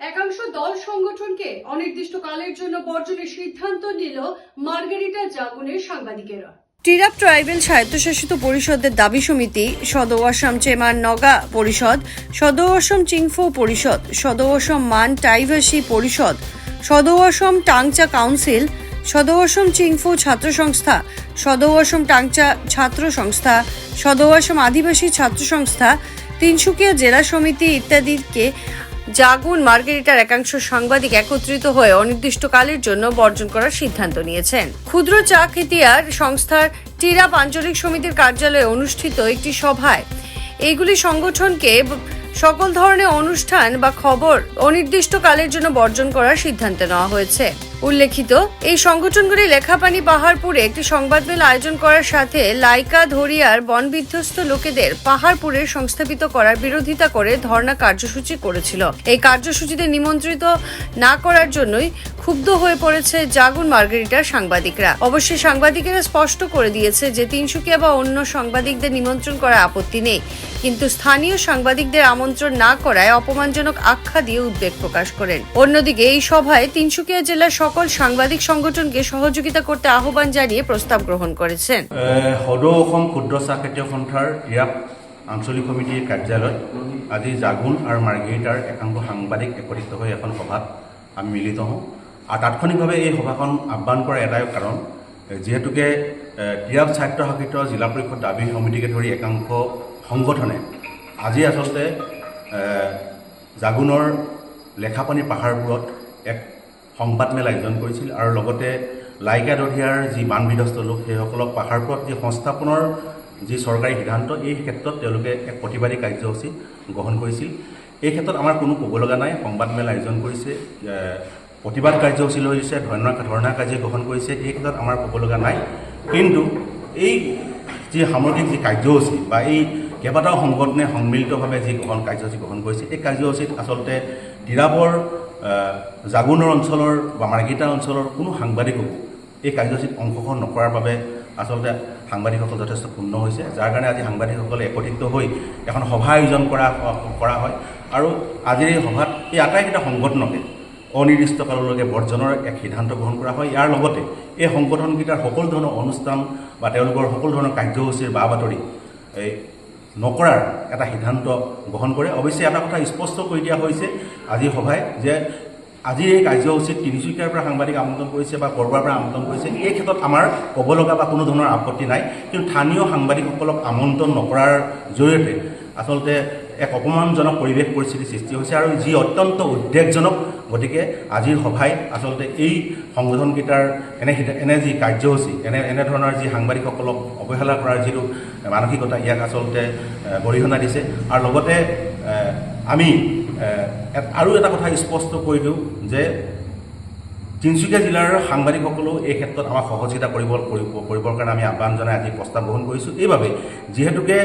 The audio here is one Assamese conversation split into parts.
একাংশ দল সংগঠনকে অনির্দিষ্টকালের জন্য বর্জনের সিদ্ধান্ত নিল মার্গারিটা জাগুনের সাংবাদিকেরা। টিরাপ ট্রাইবেল স্বায়ত্তশাসিত পরিষদের দাবি সমিতি, সদৌ আসাম চেমান নগা পরিষদ, সদৌ অসম চিংফো পরিষদ, সদৌ অসম মান টাইভাসি পরিষদ, সদৌ অসম টাংচা কাউন্সিল, সদৌ অসম চিংফো ছাত্র সংস্থা, সদৌ অসম টাংচা ছাত্র সংস্থা, সদৌ অসম আদিবাসী ছাত্র সংস্থা, তিনসুকিয়া জেলা সমিতি ইত্যাদিকে জাগুন মার্গেরিটার একাংশ সাংবাদিক একত্রিত হয়ে অনির্দিষ্টকালের জন্য বর্জন করার সিদ্ধান্ত নিয়েছেন। ক্ষুদ্র চা খেতিয়ার সংস্থার টিরাপ আঞ্চলিক সমিতির কার্যালয়ে অনুষ্ঠিত একটি সভায় এইগুলি সংগঠনকে সকল ধরনের অনুষ্ঠান বা খবর অনির্দিষ্টকালের জন্য বর্জন করার সিদ্ধান্ত নেওয়া হয়েছে। উল্লেখিত, এই সংগঠনগুলি লেখাপানি পাহাড়পুরে একটি সংবাদমেল আয়োজন করার সাথে লাইকা, ধরিয়ার বন বিধ্বস্ত লোকেদের পাহাড়পুরে সংস্থাপিত করার বিরোধিতা করে ধর্ণা কার্যসূচি করেছিল। এই কার্যসূচিতে নিমন্ত্রিত না করার জন্যই ক্ষুব্ধ হয়ে পড়েছে জাগুন মার্গারিটার সাংবাদিকরা। অবশ্যই সাংবাদিকেরা স্পষ্ট করে দিয়েছে যে তিনসুকিয়া বা অন্য সাংবাদিকদের নিমন্ত্রণ করার আপত্তি নেই। কিন্তু স্থানীয় সাংবাদিকদের আমন্ত্রণ না করায় অপমানজনক আখ্যা দিয়ে উদ্বেগ প্রকাশ করেন। অন্যদিকে এই সভায় তিনসুকিয়া জেলার সকল সাংবাদিক সংগঠনকে সহযোগিতা করতে আহ্বান জানিয়ে প্রস্তাব গ্রহণ করেছেন। ক্ষুদ্ৰ চাহ খেতিয়ক ইয়াত আঞ্চলিক সমিতিৰ কাৰ্যালয়ত আজি জাগুন আৰু মাৰ্ঘেৰিটাৰ একাংশ সাংবাদিক একত্ৰিত হৈ এখন সভাত আমি মিলিত হওঁ। আৰু তাৎক্ষণিকভাৱে এই সভাখন আহ্বান কৰাৰ এটাই কাৰণ যিহেতুকে এ, টিৰাপ ছাত্ৰ শাসিত জিলা পৰিষদ দাবী সমিতিকে ধৰি একাংশ সংগঠনে আজি আচলতে জাগুনৰ লেখাপানী পাহাৰবোৰত এক সংবাদমেল আয়োজন কৰিছিল আৰু লগতে লাইকা দধিয়াৰ যি বান বিধ্বস্ত লোক সেইসকলক পাহাৰপুৰত যি সংস্থাপনৰ যি চৰকাৰী সিদ্ধান্ত এই ক্ষেত্ৰত তেওঁলোকে এক প্ৰতিবাদী কাৰ্যসূচী গ্ৰহণ কৰিছিল। এই ক্ষেত্ৰত আমাৰ কোনো ক'ব লগা নাই। সংবাদমেল আয়োজন কৰিছে প্ৰতিবাদ কাৰ্যসূচী লৈছে ধৰ্ণা ধৰ্ণা কাৰ্য গ্ৰহণ কৰিছে এই ক্ষেত্ৰত আমাৰ ক'ব লগা নাই। কিন্তু এই যি সামগ্ৰিক যি কাৰ্যসূচী বা এই কেইবাটাও সংগঠনে সন্মিলিতভাৱে যি গ্ৰহণ কাৰ্যসূচী গ্ৰহণ কৰিছে এই কাৰ্যসূচীত আচলতে তিৰাবৰ জাগুনৰ অঞ্চলৰ বা মাৰ্গিতা অঞ্চলৰ কোনো সাংবাদিকো এই কাৰ্যসূচীত অংশগ্ৰহণ নকৰাৰ বাবে আচলতে সাংবাদিকসকল যথেষ্ট পূৰ্ণ হৈছে যাৰ কাৰণে আজি সাংবাদিকসকলে একত্ৰিত হৈ এখন সভা আয়োজন কৰা কৰা হয়। আৰু আজিৰ এই সভাত এই আটাইকেইটা সংগঠনকে অনিৰ্দিষ্টকাললৈকে বৰ্জনৰ এক সিদ্ধান্ত গ্ৰহণ কৰা হয়। ইয়াৰ লগতে এই সংগঠনকেইটাৰ সকলো ধৰণৰ অনুষ্ঠান বা তেওঁলোকৰ সকলো ধৰণৰ কাৰ্যসূচীৰ বা বাতৰি এই নকৰাৰ এটা সিদ্ধান্ত গ্ৰহণ কৰে। অৱশ্যে এটা কথা স্পষ্ট কৰি দিয়া হৈছে আজিৰ সভাই যে আজিৰ এই কাৰ্যসূচীত তিনিচুকীয়াৰ পৰা সাংবাদিক আমন্ত্ৰণ কৰিছে বা ক'ৰবাৰ পৰা আমন্ত্ৰণ কৰিছে এই ক্ষেত্ৰত আমাৰ ক'ব লগা বা কোনো ধৰণৰ আপত্তি নাই। কিন্তু স্থানীয় সাংবাদিকসকলক আমন্ত্ৰণ নকৰাৰ জৰিয়তে আচলতে এক অপমানজনক পৰিৱেশ পৰিস্থিতিৰ সৃষ্টি হৈছে আৰু যি অত্যন্ত উদ্বেগজনক গতিকে আজিৰ সভাই আচলতে এই সংগঠনকেইটাৰ এনে এনে যি কাৰ্যসূচী এনে এনেধৰণৰ যি সাংবাদিকসকলক অৱহেলা কৰাৰ যিটো মানসিকতা ইয়াক আচলতে গৰিহণা দিছে। আৰু লগতে আমি আৰু এটা কথা স্পষ্ট কৰি দিওঁ যে তিনিচুকীয়া জিলাৰ সাংবাদিকসকলেও এই ক্ষেত্ৰত আমাক সহযোগিতা কৰিব কৰিব কৰিবৰ কাৰণে আমি আহ্বান জনাই আজি প্ৰস্তাৱ গ্ৰহণ কৰিছোঁ। এইবাবে যিহেতুকে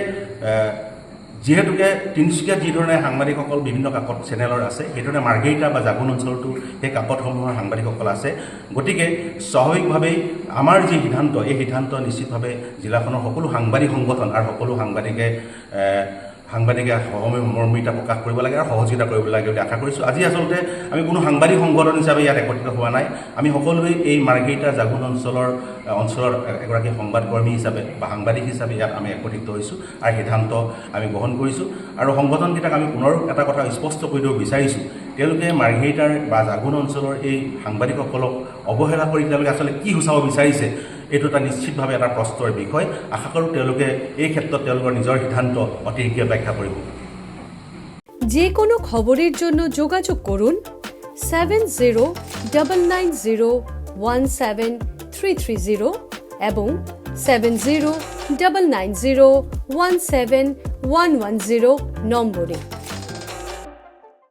যিহেতুকে তিনিচুকীয়াত যিধৰণে সাংবাদিকসকল বিভিন্ন কাকত চেনেলৰ আছে সেইধৰণে মাৰ্ঘেৰিটা বা জাগুন অঞ্চলতো সেই কাকতসমূহৰ সাংবাদিকসকল আছে। গতিকে স্বাভাৱিকভাৱেই আমাৰ যি সিদ্ধান্ত এই সিদ্ধান্ত নিশ্চিতভাৱে জিলাখনৰ সকলো সাংবাদিক সংগঠন আৰু সকলো সাংবাদিকে সাংবাদিকে সহমৰ্মিতা প্ৰকাশ কৰিব লাগে আৰু সহযোগিতা কৰিব লাগে বুলি আশা কৰিছোঁ। আজি আচলতে আমি কোনো সাংবাদিক সংগঠন হিচাপে ইয়াত একত্ৰিত হোৱা নাই। আমি সকলোৱে এই মাৰ্ঘেৰিটা জাগুন অঞ্চলৰ অঞ্চলৰ এগৰাকী সংবাদকৰ্মী হিচাপে বা সাংবাদিক হিচাপে ইয়াত আমি একত্ৰিত হৈছোঁ আৰু সিদ্ধান্ত আমি গ্ৰহণ কৰিছোঁ। আৰু সংগঠনকেইটাক আমি পুনৰ এটা কথা স্পষ্ট কৰি দিব বিচাৰিছোঁ তেওঁলোকে মাৰ্ঘেৰিটাৰ বা জাগুন অঞ্চলৰ এই সাংবাদিকসকলক অৱহেলা কৰি তেওঁলোকে আচলতে কি সূচাব বিচাৰিছে, এইটো এটা নিশ্চিতভাৱে এটা প্ৰশ্নৰ বিষয়। আশা কৰোঁ তেওঁলোকে এই ক্ষেত্ৰত তেওঁলোকৰ নিজৰ সিদ্ধান্ত অতি শীঘ্ৰে ব্যাখ্যা কৰিব। যে কোনো খবরের জন্য যোগাযোগ করুন seven zero double nine zero one seven three three zero এবং seven zero double nine zero one seven one one zero নম্বরে।